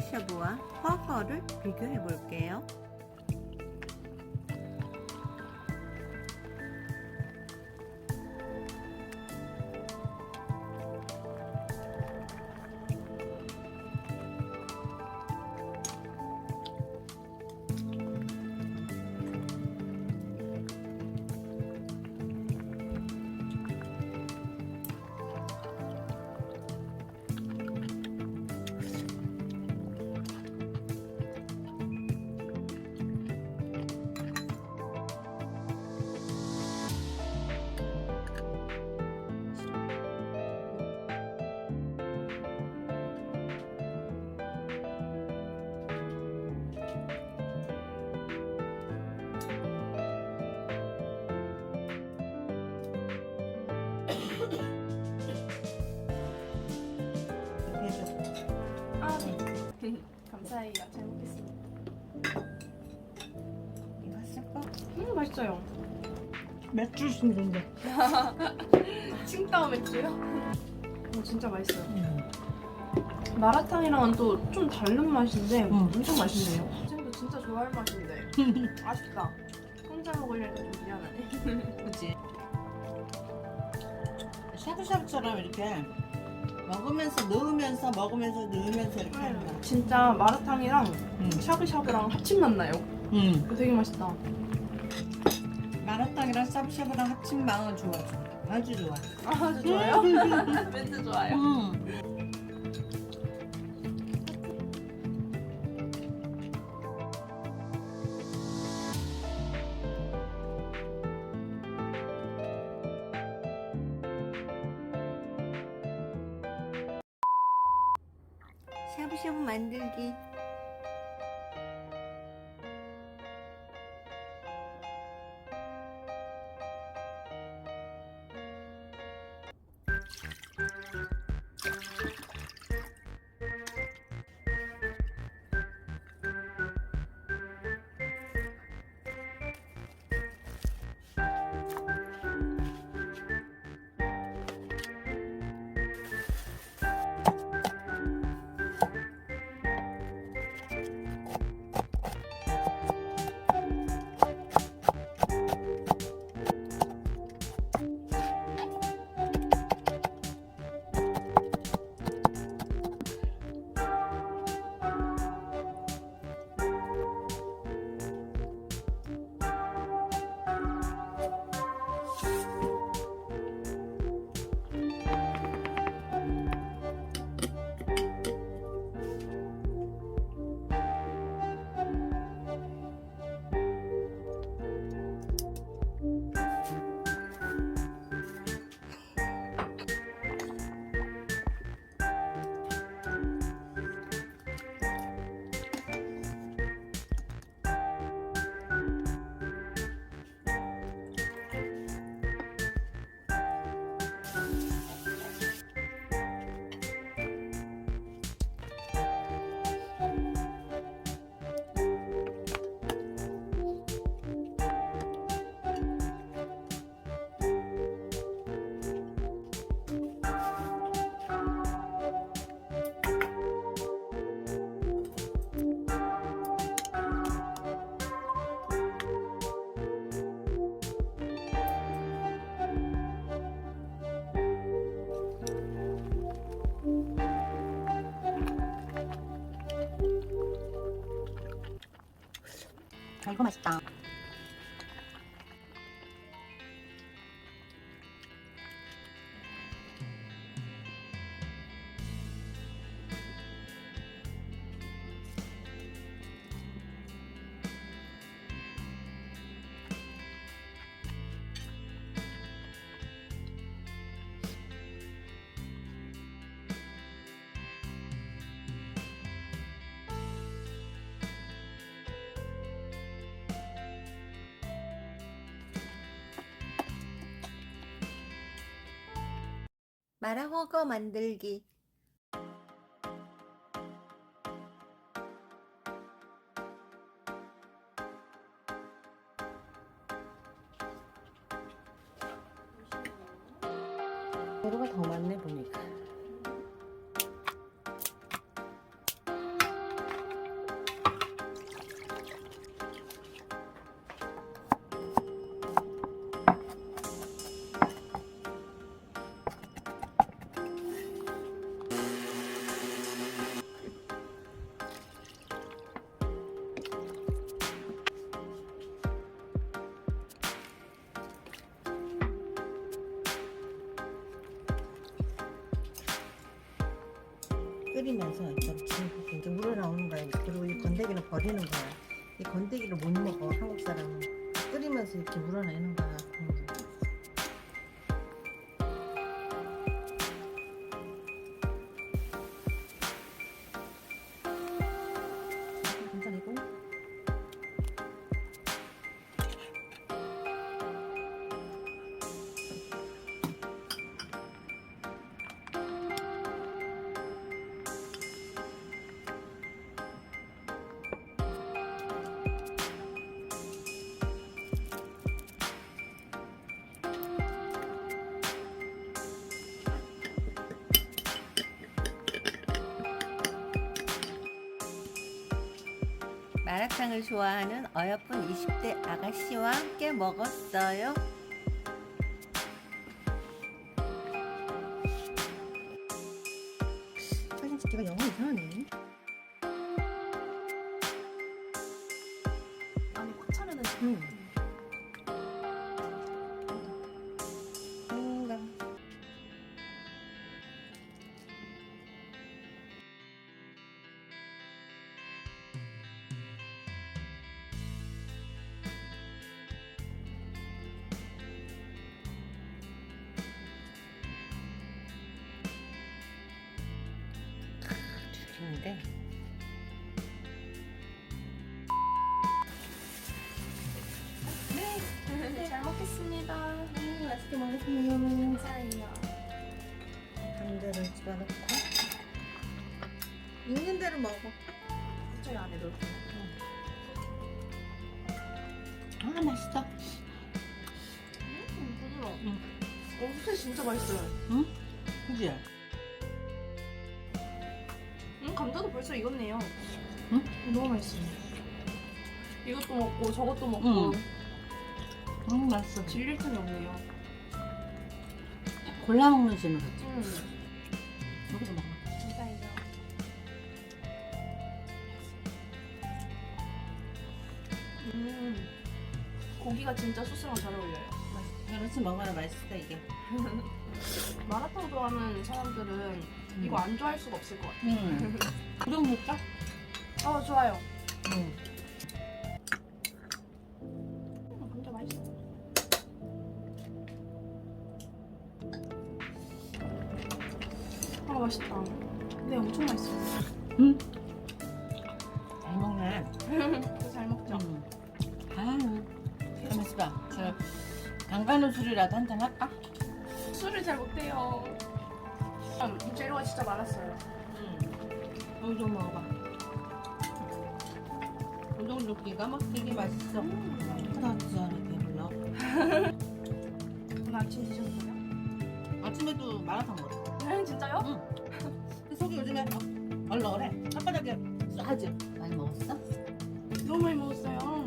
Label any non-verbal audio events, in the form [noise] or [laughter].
샤브샤브와 허거를 비교해 볼게요. 사해요. 잘 먹겠습니다. 이거 쓸까? 음, 맛있어요. 맥주 신는데. [laughs] 칭따오 맥주요? 어, 진짜 맛있어요. 마라탕이랑은 또 좀 다른 맛인데 응. 엄청 맛있네요. 쌤도 진짜 좋아할 맛인데 [laughs] 아쉽다. 혼자 먹으려니까 좀 미안하네. 그치? 샤브샤브처럼 이렇게 먹으면서 넣으면서 먹으면서 넣으면서 이렇게 하는 거야. 진짜 마라탕이랑 응. 샤브샤브랑 합친 맛 나요. 응. 이거 되게 맛있다. 마라탕이랑 샤브샤브랑 합친 마음 좋아. 아주 좋아. 아, 아주 좋아요? [laughs] 멘트 좋아요. 응. 샤브샤브 만들기. 아, 이거 맛있다. 마라허거 만들기. 이걸 지금 이제 우러나오는 거야. 그리고 이 건더기는 버리는 거야. 이 건더기를 못 먹어 한국 사람은 끓이면서 이렇게 우러내는 거야. 마라탕을 좋아하는 어여쁜 20대 아가씨와 함께 먹었어요. 사진 찍기가 영어 이상하네. 아니 꽉 차면은 응. 죽는데 네, 잘 먹겠습니다. 맛있게 먹으세요. 감사해요. 감자를 집어넣고 있는 대로 먹어. 저희 안에 넣을게요. 아 맛있다. 음, 부드러워. 응. 어, 소스 진짜 맛있어요. 그지? 벌써 익었네요. 응? 너무 맛있어요. 이것도 먹고 저것도 먹고 응. 음 맛있어. 질릴 틈이 없네요. 골라 먹는 재미 같지. 음, 여기도 먹어. 감사해요. 음, 고기가 진짜 소스랑 잘 어울려요. 그렇지 먹어야 맛있다 이게. [laughs] 마라탕 좋아하는 사람들은 이거 안 좋아할 수가 없을 것 같아요. 음. [laughs] 우동 넣을까? 어, 좋아요. 응. 음, 감자 맛있어. 아, 맛있다. 네, 엄청 맛있어요. 응. 잘 먹네. 진짜 [laughs] 잘 먹죠? 음. 아유. 있어봐. 저 강간호 술이라도 한잔 할까? 술을 잘 못해요. 음, 재료가 진짜 많았어요. 응. 여기 좀 먹어봐. 우동 볶기가 막 되게 맛있어. 하나도 안 배불러. 오늘 아침 드셨어요? 아침에도 마라탕 먹었어. 네, 진짜요? 그 속이 요즘에 어, 얼렁얼해. 혓바닥에 하지. 많이 먹었어? 너무 많이 먹었어요.